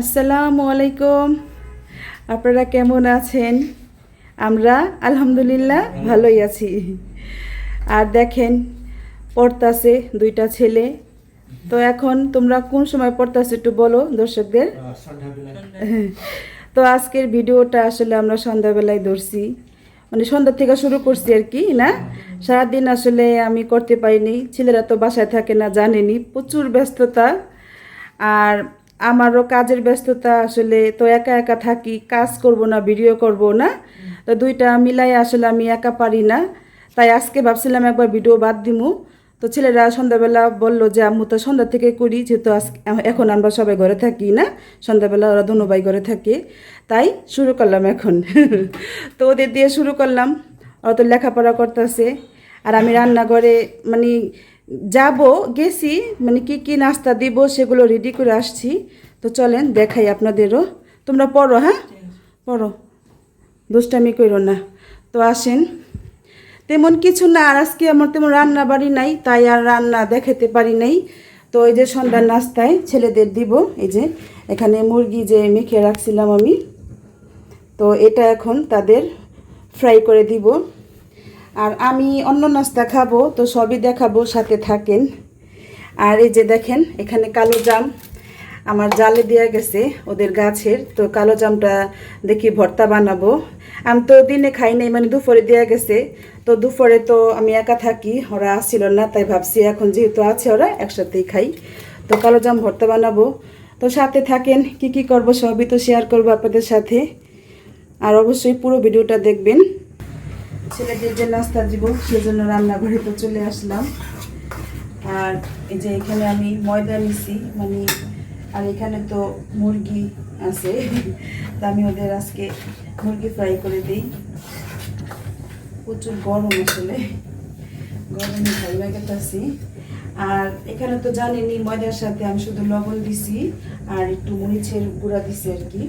আসসালামু আলাইকুম। আপনারা কেমন আছেন? আমরা আলহামদুলিল্লাহ ভালোই আছি। আর দেখেন পড়তাছে দুইটা ছেলে। তো এখন তোমরা কোন সময় পড়তাছে একটু বলো দর্শকদের। তো আজকের ভিডিওটা আসলে আমরা সন্ধ্যাবেলায় ধরছি। মানে সন্ধ্যা থেকে শুরু করছি আর কি না? সারাদিন আসলে আমি করতে পারিনি। ছেলেরা তো বাসায় থাকে না জানেনি। প্রচুর ব্যস্ততা। আর আমারও কাজের ব্যস্ততা, আসলে তো একা একা থাকি, কাজ করব না ভিডিও করব না। তো দুইটা মিলাই আসলে আমি একা পারি না। তাই আজকে ভাবছিলাম একবার ভিডিও বাদ দিমু। তো ছেলেরা সন্ধ্যাবেলা বলল যে, আম্মু, তো সন্ধ্যা থেকে করি, যেহেতু এখন আমরা সবাই ঘরে থাকি না। সন্ধ্যাবেলা ওরা দুনোভাই ঘরে থাকে। তাই শুরু করলাম এখন। তো ওদের দিয়ে শুরু করলাম। ওরা তো লেখাপড়া করতেছে। আর আমি রান্নাঘরে মানে যাব, গেছি মানে কি কি নাস্তা দিব সেগুলো রেডি করে আসছি। তো চলেন, দেখাই আপনাদেরও। তোমরা পড়ো হ্যাঁ? পড়ো। দুষ্টামি করো না। তো আসেন। তেমন কিছু না, আর আজকে আমার তেমন রান্না বাড়ি নাই, তাই আর রান্না দেখাতে পারি নাই। তো এই যে সন্ধ্যার নাস্তায় ছেলেদের দিব, এই যে এখানে মুরগি যে মেখে রাখছিলাম আমি। তো এটা এখন তাদের ফ্রাই করে দিব। আর আমি অন্য নাস্তা খাব, তো সবই দেখাবো, সাথে থাকেন। আর এই যে দেখেন, এখানে কালো জাম আমার জালে দেওয়া গেছে ওদের গাছের, তো কালো জামটা দেখি ভর্তা বানাবো। আমি তো দিনে খাই নাই মানে দুপুরে দেওয়া গেছে, তো দুপুরে তো আমি একা থাকি, ওরা আসছিল না, তাই ভাবছি এখন যেহেতু আছে ওরা, একসাথেই খাই। তো কালো জাম ভর্তা বানাবো। তো সাথে থাকেন, কি কি করব সবই তো শেয়ার করব আপনাদের সাথে। আর অবশ্যই পুরো ভিডিওটা দেখবেন। ছেলেদের যে নাস্তা দিব, সেজন্য রান্নাঘরে তো চলে আসলাম। আর এই যে এখানে আমি ময়দা নিছি মানে আর এখানে তো মুরগি আছে। তা আমি ওদের আজকে মুরগি ফ্রাই করে দিই। প্রচুর গরম আসলে। গরমে ভালো লাগাতেছি। আর এখানে তো জানেনি ময়দার সাথে আমি শুধু লবণ দিছি, আর একটু মরিচের গুঁড়া দিছি আর কি।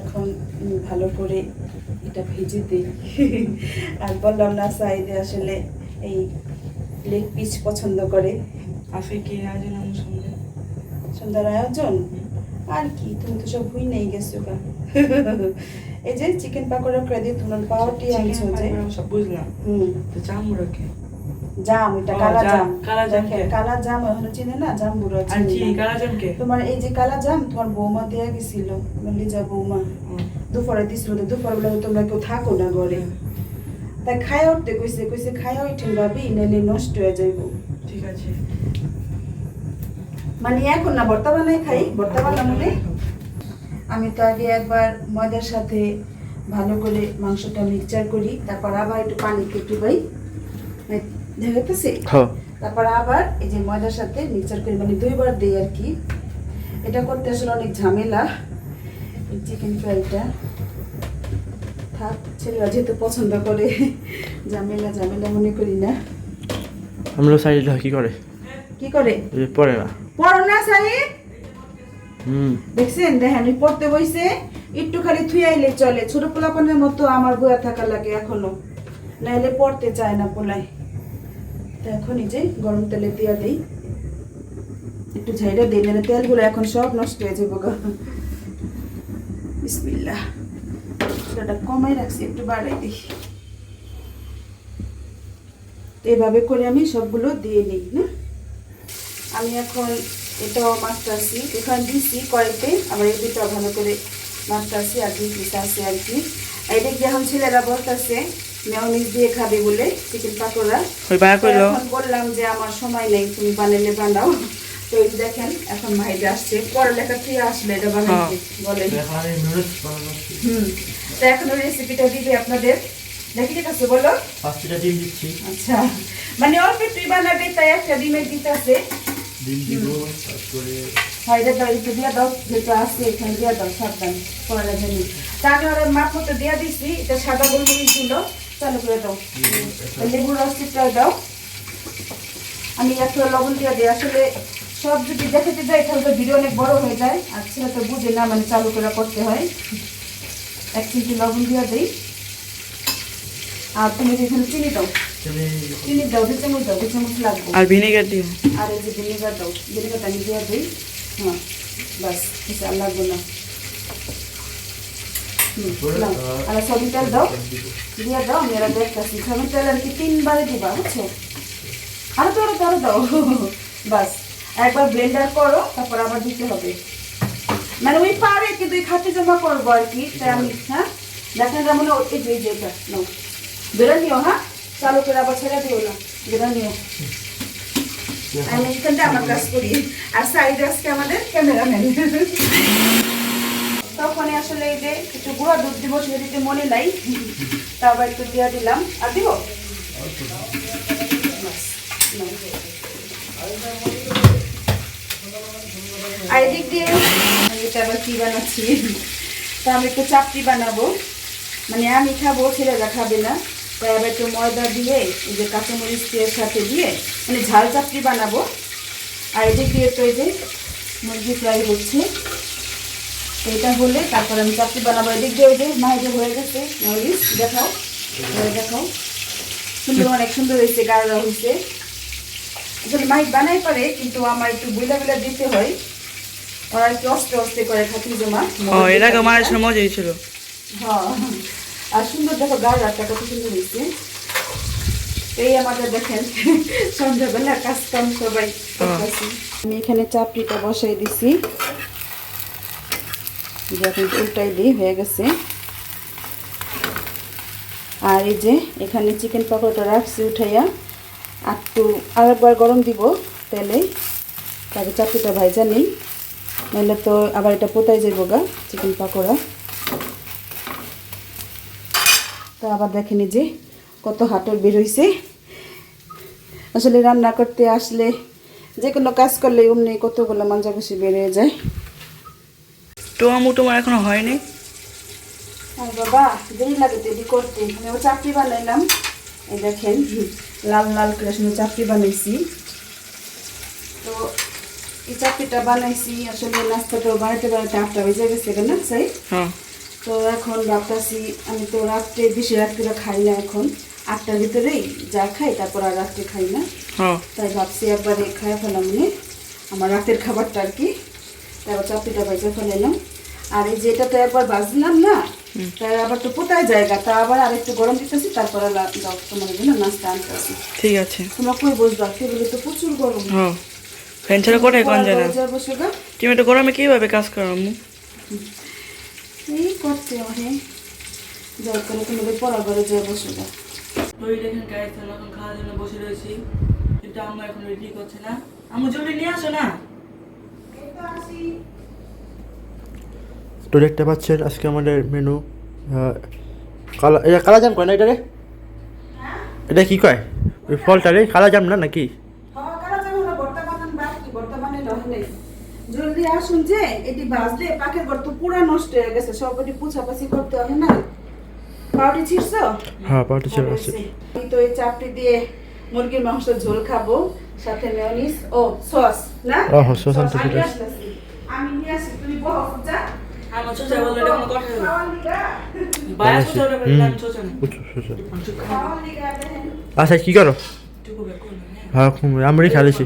এখন ভালো করে এটা ভেজে দিই। আর বললাম না সাইডে আসলে এই লেগ পিস পছন্দ করে। আজকে কি আয়োজন অনুষ্ঠানে সন্ধ্যার আয়োজন? আর কি তুমি তো সব ভুই নেই গেছো গা। এই যে চিকেন পাকোড়া করে দিয়ে তোমার পাওয়াটি আনছো যে। সব বুঝলাম। হুম। তো চামড়া কে জাম এটা কালা জাম, কালা জাম দেখেন, কালা জাম এখনও চিনে না? জাম বুড়ো কে তোমার এই যে কালা জাম তোমার বৌমা দেয়া গেছিল লিজা বৌমা। দুপুরে দিছিল দুপুর বেলা তোমরা কেউ থাকো না ঘরে। তাই খায় উঠতে কইছে কইছে খায় উঠেন ভাবি নাইলে নষ্ট হয়ে যাইব। ঠিক আছে। মানে এখন না ভর্তা বানাই খাই ভর্তা বানানো নেই আমি তো আগে একবার ময়দার সাথে ভালো করে মাংসটা মিক্সচার করি তারপর আবার একটু পানি কেটে পাই দেখাতেছে তারপর আবার এই যে ময়দার সাথে মিক্সচার করি মানে দুইবার দিই আর কি। এটা করতে আসলে অনেক ঝামেলা। চিকেন ফ্রাইটা থাক ছেলেরা যেহেতু পছন্দ করে ঝামেলা ঝামেলা মনে করি না। আমরা সাইডটা কি করে? কি করে? পড়ে না। পড়ো না সারি হুম। দেখছেন? দেখেন পড়তে বইছে একটু খালি থুই আইলে চলে। ছোট পোলাপনের মতো আমার বয়া থাকা লাগে এখনও। নাইলে পড়তে চায় না পোলাই তো এখন এই যে গরম তেলে দিয়া দিই। একটু ঝাইরা দিই মানে তেলগুলো এখন সব নষ্ট হয়ে যাব গা। বিসমিল্লাহ। কমাই রাখছি, একটু বাড়াই দিই। এভাবে করে আমি সবগুলো দিয়ে নিই, না? আমি এখন এটাও মাছটাছি এখানে দিছি কড়াইতে আবার এই দুটো ভালো করে মাছটাছি আর দুই পিস আছে আর কি। এটা কি এখন ছেলেরা বলতেছে মেয়নিজ দিয়ে খাবে বলে চিকেন পাকোড়া। ওই কইলো। বললাম যে আমার সময় নেই তুমি বানালে বানাও তো এই দেখেন এখন ভাইটা আসছে। পড়ালেখা কি আসলে এটা বানাইতে? বলেন। হুম। তো এখন ওই রেসিপিটা দিবে আপনাদের? দেখি ঠিক আছে বলো। পাঁচটা ডিম দিচ্ছি। আচ্ছা। মানে অল্প একটুই বানাবে তাই একটা ডিমের দিতেছে ডিম দিব তারপরে হাইরে দাও একটু দিয়ে দাও যেটা আছে এখানে দিয়ে দাও সাবধান পড়ার জন্য তা আমি ওরা মাপ মতো দিয়ে দিচ্ছি এটা সাদা গোলমরিচ দিল চালু করে দাও। লেবুর রসটা দাও। আমি একটু লবণ দিয়ে দিই। আসলে সব যদি দেখাতে যাই তাহলে তো ভিডিও অনেক বড় হয়ে যায়। আর ছেলে তো বুঝে না মানে চালু করে করতে হয়। এক চিমটি লবণ দিয়ে দিই। আর তুমি এখানে চিনি দাও। চিনি দাও দু চামচ দাও দু চামচ লাগবে। আর ভিনেগার দিও। আর এই যে ভিনেগার দাও ভিনেগারটা আমি দিয়ে দিই। হ্যাঁ বাস আর লাগবে না। আর সবিন তেল দাও দিয়ে দাও আমি এরা দেখতেছি সবিন তেল আর কি তিনবারে দিবা বুঝছ আরও তো আরও দাও বাস একবার ব্লেন্ডার করো তারপর আবার দিতে হবে মানে ওই পারে কিন্তু এই খাতে জমা করব আর কি তাই আমি হ্যাঁ দেখেন যেমন এই যে এই যে এটা নাও বেরো নিও হ্যাঁ চালু করে আবার ছেড়ে দিও না বেরো নিও আমি এখানটা আমার কাজ করি আর সাইডে আজকে আমাদের ক্যামেরাম্যান তখন আসলে এই যে একটু গুঁড়া দুধ দিব সেটা দিতে মনে নাই। তা আবার একটু দিয়ে দিলাম। আর দিব। আর এদিক দিয়ে এটা আবার কি বানাচ্ছি? তা আমি একটু চাপটি বানাবো। মানে আমি খাব ছেলেরা খাবে না। তাই আবার একটু ময়দা দিয়ে, এই যে কাঁচামরিচ দিয়ে সাথে দিয়ে মানে ঝাল চাপটি বানাবো। আর এদিক দিয়ে তো এই যে মুরগি ফ্রাই হচ্ছে। এটা হলে তারপর আমি চাপটি বানাবো। এদিক দিয়ে ওই যে মাহিদে হয়ে গেছে। মরিচ দেখাও হয়ে দেখাও। সুন্দর অনেক সুন্দর হয়েছে গাঢ় হয়েছে। আসলে মাহিদ বানাই পারে কিন্তু আমার একটু বুলা বুলা দিতে হয়। ওরা একটু অস্তে অস্তে করে খাতি জমা। এর আগে মায়ের সময় মজাই ছিল। হ্যাঁ। আর সুন্দর দেখো একটা কত সুন্দর হয়েছে। এই আমাদের দেখেন সন্ধ্যাবেলা কাজ কাম সবাই আমি এখানে চাপড়িটা বসাই দিছি। যখন উল্টাই দিই হয়ে গেছে। আর এই যে এখানে চিকেন পকোড়াটা রাখছি উঠাইয়া। একটু আরেকবার গরম দিব তেলে। তারপরে চাপড়িটা ভাইজা নিই। নাহলে তো আবার এটা পোতাই যাইব গা চিকেন পকোড়া। তো আবার দেখেনি যে কত হাটর হয়েছে আসলে রান্না করতে আসলে যে কোনো কাজ করলে অমনি কতগুলো মাঞ্জা খুশি বেড়ে যায়। টোয়া মুটোমার এখনও হয়নি। বাবা দেরি লাগে করতে। আমি চাপড়ি বানাইলাম। এই দেখেন লাল লাল করে সুন্দর চাপড়ি বানাইছি। তো এই চাপড়িটা বানাইছি। আসলে নাস্তাটা আটটা বেজে গেছে সাই? হ্যাঁ। তো এখন ভাবতেছি আমি তো রাত্রে বেশি রাত্রে খাই না এখন। আটটার ভিতরেই যা খাই তারপর আর রাত্রে খাই না। হ্যাঁ। তাই ভাবছি একবারে খাই ফেলাম মানে আমার রাতের খাবারটা আর কি। তারপর চাপিটা বেজে ফেলাইলাম। আর এই যেটা তো একবার বাজলাম না তাই আবার তো পোতায় জায়গা? তা আবার আর একটু গরম দিতেছি তারপর তোমার জন্য নাস্তা আনতে আসি ঠিক আছে। তোমরা কই বসবা টেবিলে তো প্রচুর গরম। হ্যাঁ ফ্যান ছাড়া কোথায় কোন যায় না পড়া ঘরে তুমি তো গরমে কীভাবে কাজ করো আম্মু? এই করতে হবে। যাই করে তোমাদের পড়া ঘরে যায় বসে গা। ওই দেখেন গাইস আমরা এখন খাওয়ার জন্য বসে রয়েছি। কিন্তু আম্মু এখন রেডি করছে না। আম্মু জলদি নিয়ে আসো না। তো দেখতে পাচ্ছেন আজকে আমাদের মেনু কালা এটা কালা জাম কয় না এটা রে? এটা কি কয়? ওই ফলটা রে কালা জাম না নাকি? হ্যাঁ। জলদি আসুন যে এটি বাজলে পাকের ঘর তো পুরা নষ্ট হয়ে গেছে সব এটি পুছাপাছি করতে হবে না। পাউডি ছিড়ছ হ্যাঁ পাউটি চলে আসছে। এই তো এই চাপটি দিয়ে মুরগির মাংস ঝোল খাব সাথে মেয়নিস ও সস না? ও, হ্যাঁ, আনতে আমি আমি নিয়ে আসি তুমি বহ যা। আচ্ছা কি করো? হ্যাঁ। খুব- আমরাই খেলেছি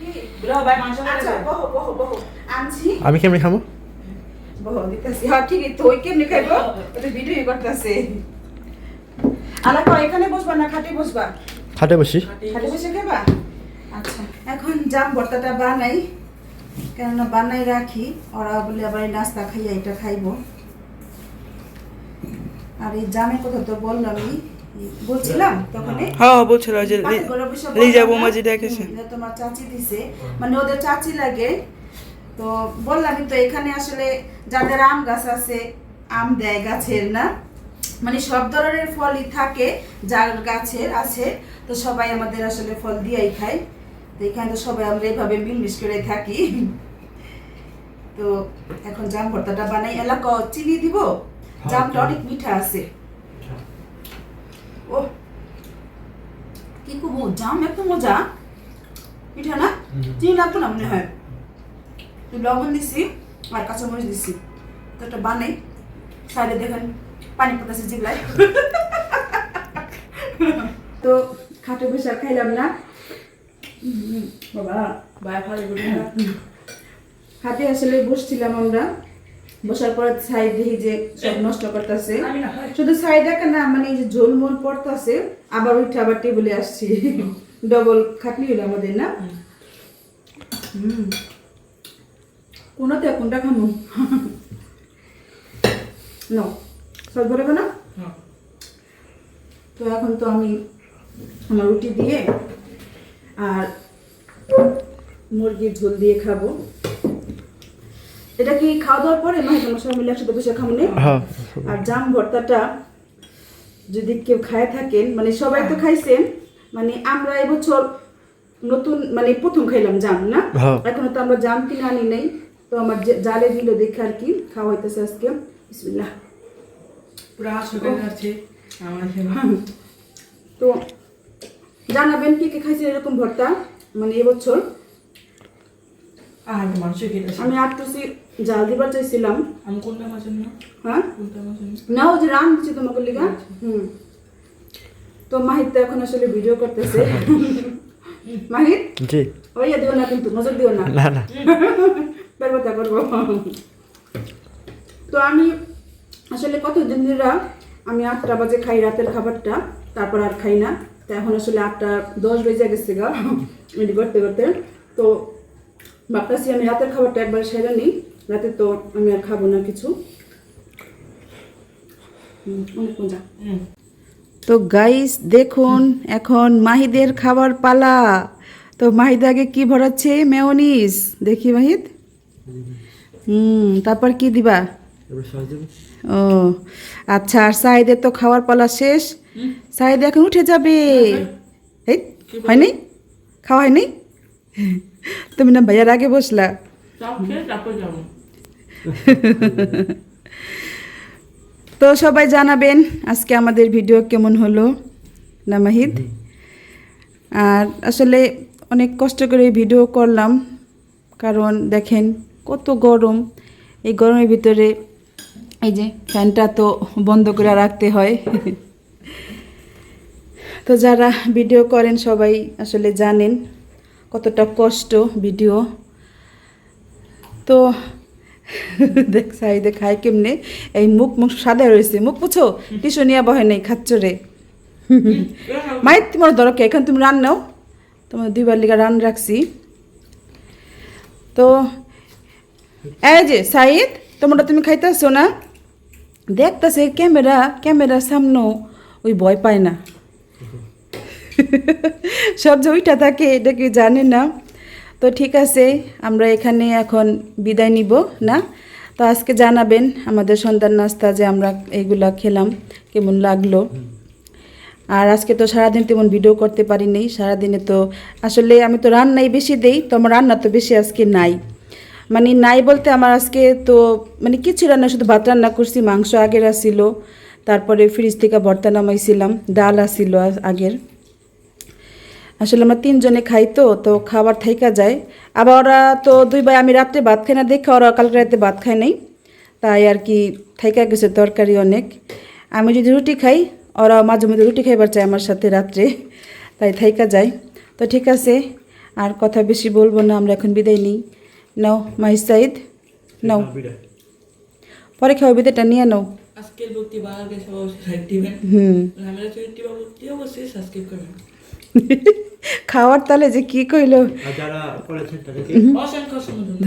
কি? ব্রো ভাই মাংস আচ্ছা বহ আনছি। আমি কেমনি খাব হ্যাঁ খাটে বসি। খাটে বসে। খাবা আচ্ছা এখন জাম ভর্তাটা বানাই। কেননা বানাই রাখি ওরা বলে আবার নাস্তা খাইয়া এটা খাইবো। আর এই জামের কথা তো বললামই বলছিলাম হ্যাঁ হ্যাঁ যে লিজা বৌমা যে দেখেছে তোমার চাচি দিছে। মানে ওদের চাচি লাগে। তো বললামই তো এখানে আসলে যাদের আম গাছ আছে আম দেয় গাছের না? মানে সব ধরনের ফলই থাকে যার গাছের আছে তো সবাই আমাদের আসলে ফল দিয়েই খায়। এখানে তো সবাই আমরা এভাবে মিলমিশ করে থাকি। তো এখন জাম ভর্তাটা বানাই। এলাকা চিনি দিব? জামটা অনেক মিঠা আছে। ও কি করব জাম এত মজা। পিঠা না? চিনি লাগতো না মনে হয়। লবণ দিছি আর কাঁচামরিচ দিছি। তো একটা বানাই। সাইডে দেখেন পানি পড়তেছে জিগলায় তো খাটে বসে আর খাইলাম না। বাবা গুড হাতে আসলে বসছিলাম আমরা। বসার পর সাইড দেখি যে সব নষ্ট করতেছে। শুধু সাইড একা না মানে এই যে ঝোলমোল পড়তেছে আবার উঠে আবার টেবিলে আসছি। ডবল খাটনি হলো আমাদের না? হুম। কোনটা কোনটা খামু? নো সব ধরে না হ্যাঁ তো এখন তো আমি আমার রুটি দিয়ে আর মুরগির ঝোল দিয়ে খাব। এটা কি খাওয়া দাওয়ার পরে? আমার সবাই মিলে একসাথে বসে খাব নে? হ্যাঁ। আর জাম ভর্তাটা যদি কেউ খায় থাকেন মানে সবাই তো খাইছেন মানে আমরা এবছর নতুন মানে প্রথম খাইলাম জাম না? হ্যাঁ। এখনও তো আমরা জাম কিনে আনি নাই তো আমার জালে দিল দেখে আর কি খাওয়া হইতেছে আজকে। বিসমিল্লাহ। পুরো তো জানাবেন কি কি খাইছেন এরকম ভর্তা? মানে এবছর। আর আমি আর টুসি জাল দিবার চাইছিলাম। আমি কোনটা মাছের না? হ্যাঁ? কোনটা না ও যে রান দিচ্ছি তোমাকে লিগা? হুম। তো মাহিত এখন আসলে ভিডিও করতেছে। মাহিত? জি। ওই দিও না কিন্তু নজর দিও না। না না। করব তো আমি আসলে কতদিন ধরে আমি আটটা বাজে খাই রাতের খাবারটা তারপর আর খাই না। তো এখন আসলে আটটা দশ বেজে গেছে গা রেডি করতে করতে। তো ভাবতেছি আমি রাতের খাবারটা একবার সেরে নিই। রাতে তো আমি আর খাব না কিছু। অনেক মজা। তো গাইস দেখুন এখন মাহিদের খাবার পালা। তো মাহিদ আগে কি ভরাচ্ছে? মেয়নিস দেখি মাহিদ। হুম তারপর কি দিবা? ও আচ্ছা আর সাইদের তো খাওয়ার পালা শেষ। সাইদ এখন উঠে যাবে। এই হয়নি? খাওয়া হয়নি? তুমি না ভাইয়ার আগে বসলা। তো সবাই জানাবেন আজকে আমাদের ভিডিও কেমন হলো না মাহিদ আর আসলে অনেক কষ্ট করে ভিডিও করলাম কারণ দেখেন কত গরম। এই গরমের ভিতরে এই যে ফ্যানটা তো বন্ধ করে রাখতে হয়। তো যারা ভিডিও করেন, সবাই আসলে জানেন কতটা কষ্ট ভিডিও। তো দেখ সাইদে খায় কেমনে? এই মুখ মুখ সাদা রয়েছে। মুখ পুছো টিসু নিয়ে বহে নেই, খাচ্ছ রে। মাই তোমার দরকার, এখন তুমি রান নাও। তোমার দুইবার লিগা রান রাখছি। তো এই যে, সাইদ, তোমরা তুমি খাইতেছো না? দেখতেছে, ক্যামেরা, ক্যামেরার সামনেও ওই ভয় পায় না। সব ওইটা থাকে, এটা কি জানে না। তো ঠিক আছে, আমরা এখানে এখন বিদায় নিব, না? তো আজকে জানাবেন আমাদের সন্ধ্যার নাস্তা যে আমরা এইগুলা খেলাম, কেমন লাগল। আর আজকে তো সারাদিন তেমন ভিডিও করতে পারিনি, সারাদিনে তো আসলে আমি তো রান্নাই বেশি দেই, তো আমার রান্না তো বেশি আজকে নাই। মানে নাই বলতে আমার আজকে তো মানে কিছু রান্না, শুধু ভাত রান্না করছি, মাংস আগের আসিল তারপরে ফ্রিজ থেকে ভর্তা নামাইছিলাম, ডাল আসিল আগের। আসলে আমরা তিনজনে খাই তো তো খাবার থাইকা যায়। আবার ওরা তো দুই ভাই আমি রাত্রে ভাত খাই না দেখে ওরা কালকে রাতে ভাত খায় নাই। তাই আর কি থাইকা গেছে তরকারি অনেক। আমি যদি রুটি খাই ওরা মাঝে মধ্যে রুটি খাইবার চায় আমার সাথে রাত্রে তাই থাইকা যায়। তো ঠিক আছে আর কথা বেশি বলব না আমরা এখন বিদায় নিই। নাও মাই সাইদ নাও। পরে খাও বিদায়টা নিয়ে নাও। আজকের ভক্তি হুম। আমরা চ্যানেলটি ভক্তি অবশ্যই সাবস্ক্রাইব করবেন। খাওয়ার তালে যে কি কইলো?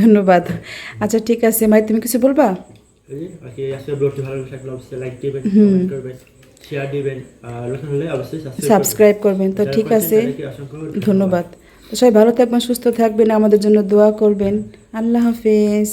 ধন্যবাদ। আচ্ছা ঠিক আছে। মাই তুমি কিছু বলবা? এই যে, বাকি আজকে ব্লগটি ভালো লাগলে থাকলে অবশ্যই লাইক দিবেন কমেন্ট করবেন শেয়ার দিবেন আর নতুন হলে অবশ্যই সাবস্ক্রাইব করবেন। তো ঠিক আছে। ধন্যবাদ। তো সবাই ভালো থাকবেন সুস্থ থাকবেন আমাদের জন্য দোয়া করবেন। আল্লাহ হাফেজ।